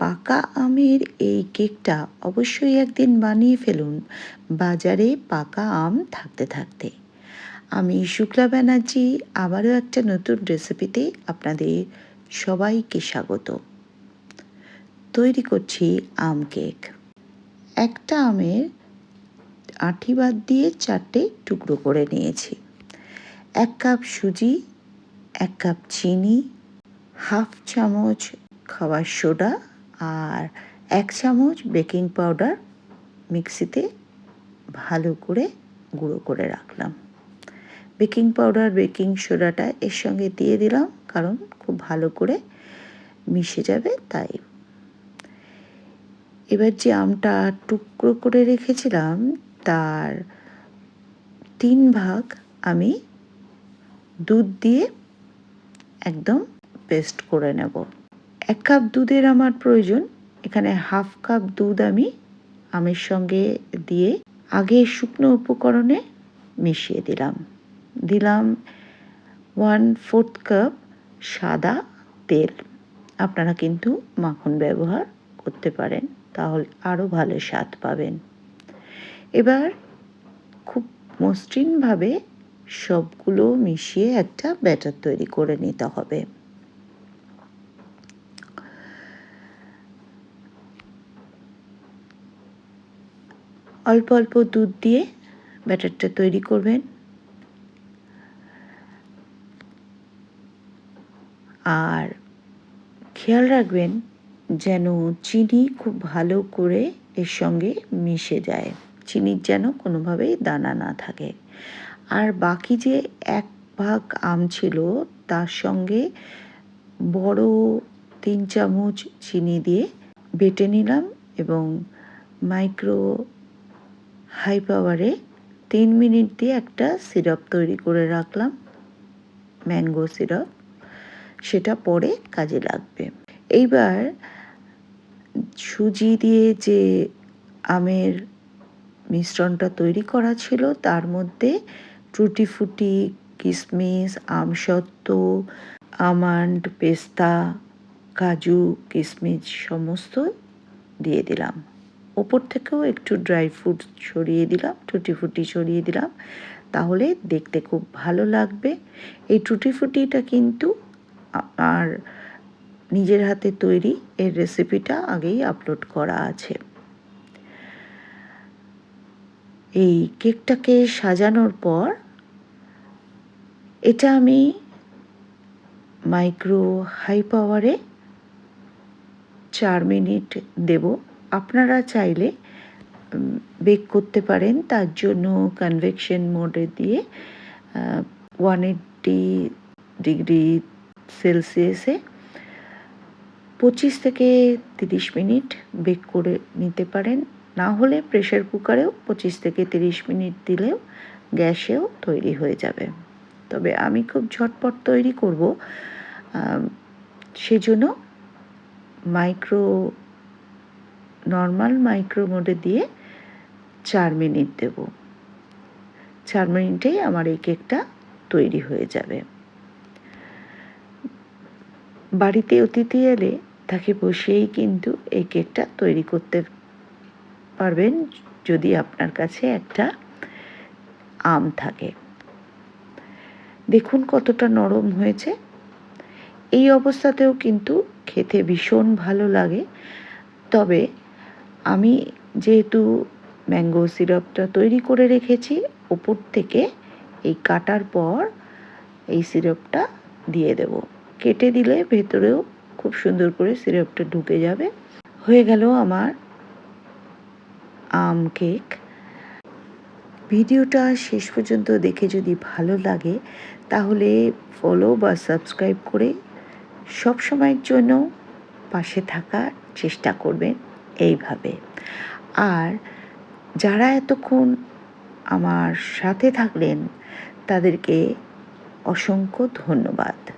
পাকা আমের এই কেকটা অবশ্যই একদিন বানিয়ে ফেলুন। বাজারে পাকা আম থাকতে থাকতে। আমি শুক্লা ব্যানার্জি, আবারও একটা নতুন রেসিপিতে আপনাদের সবাইকে স্বাগত। তৈরি করছি আম কেক। একটা আমের আঁঠি বাদ দিয়ে চারটে টুকরো করে নিয়েছি। এক কাপ সুজি, এক কাপ চিনি, হাফ চামচ খাবার সোডা আর এক চামচ বেকিং পাউডার মিক্সিতে ভালো করে গুঁড়ো করে রাখলাম। বেকিং পাউডার, বেকিং সোডাটা এর সঙ্গে দিয়ে দিলাম কারণ খুব ভালো করে মিশে যাবে তাই। এবার যে আমটা টুকরো করে রেখেছিলাম তার তিন ভাগ আমি দুধ দিয়ে একদম পেস্ট করে নেব। এক কাপ দুধের আমার প্রয়োজন। এখানে হাফ কাপ দুধ আমি আমের সঙ্গে দিয়ে আগে শুকনো উপকরণে মিশিয়ে দিলাম। দিলাম ওয়ান ফোর্থ কাপ সাদা তেল। আপনারা কিন্তু মাখন ব্যবহার করতে পারেন, তাহলে আরও ভালো স্বাদ পাবেন। এবার খুব মসৃণভাবে সবগুলো মিশিয়ে একটা ব্যাটার তৈরি করে নিতে হবে। অল্প অল্প দুধ দিয়ে ব্যাটারটা তৈরি করবেন। আর খেয়াল রাখবেন যেন চিনি খুব ভালো করে এর সঙ্গে মিশে যায়। চিনির যেন কোনোভাবেই দানা না থাকে। আর বাকি যে এক ভাগ আম ছিল, তার সঙ্গে বড় তিন চামচ চিনি দিয়ে বেটে নিলাম এবং মাইক্রো হাই পাওয়ারে তিন মিনিট দিয়ে একটা সিরাপ তৈরি করে রাখলাম, ম্যাঙ্গো সিরাপ। সেটা পরে কাজে লাগবে। এইবার সুজি দিয়ে যে আমের মিশ্রণটা তৈরি করা ছিল, তার মধ্যে টুটি ফুটি কিশমিশ আমসত্ত্ব, আমান্ড, পেস্তা, কাজু কিশমিশ সমস্ত দিয়ে দিলাম। ওপর থেকেও একটু ড্রাই ফ্রুট ছড়িয়ে দিলাম টুটি ফুটি ছড়িয়ে দিলাম। তাহলে দেখতে খুব ভালো লাগবে। এই টুটি ফুটিটা কিন্তু আর নিজের হাতে তৈরি এর রেসিপিটা আগেই আপলোড করা আছে। এই কেকটাকে সাজানোর পর এটা আমি মাইক্রো হাই পাওয়ারে চার মিনিট দেব। আপনারা চাইলে বেক করতে পারেন। তার জন্য কনভেকশন মোডে দিয়ে ওয়ান এইট্টি ডিগ্রি সেলসিয়াসে পঁচিশ থেকে তিরিশ মিনিট বেক করে নিতে পারেন। না হলে প্রেশার কুকারেও পঁচিশ থেকে তিরিশ মিনিট দিলেও গ্যাসেও তৈরি হয়ে যাবে। তবে আমি খুব ঝটপট তৈরি করব। সেজন্য মাইক্রো নর্মাল মাইক্রো মোডে দিয়ে চার মিনিট দেব। চার মিনিটেই আমার এই কেকটা তৈরি হয়ে যাবে। বাড়িতে অতিথি এলে তাকে বসিয়েই কিন্তু এই কেকটা তৈরি করতে পারবেন যদি আপনার কাছে একটা আম থাকে। দেখুন কতটা নরম হয়েছে। এই অবস্থাতেও কিন্তু খেতে ভীষণ ভালো লাগে। তবে আমি যেহেতু ম্যাঙ্গো সিরাপটা তৈরি করে রেখেছি, ওপর থেকে এই কাটার পর এই সিরাপটা দিয়ে দেব। কেটে দিলে ভেতরেও খুব সুন্দর করে সিরাপটা ঢুকে যাবে। হয়ে গেল আমার আম কেক। ভিডিওটা শেষ পর্যন্ত দেখে যদি ভালো লাগে, তাহলে ফলো বা সাবস্ক্রাইব করে সব সময়ের জন্য পাশে থাকার চেষ্টা করবেন। এইভাবে। আর যারা এতক্ষণ আমার সাথে থাকলেন তাদেরকে অসংখ্য ধন্যবাদ।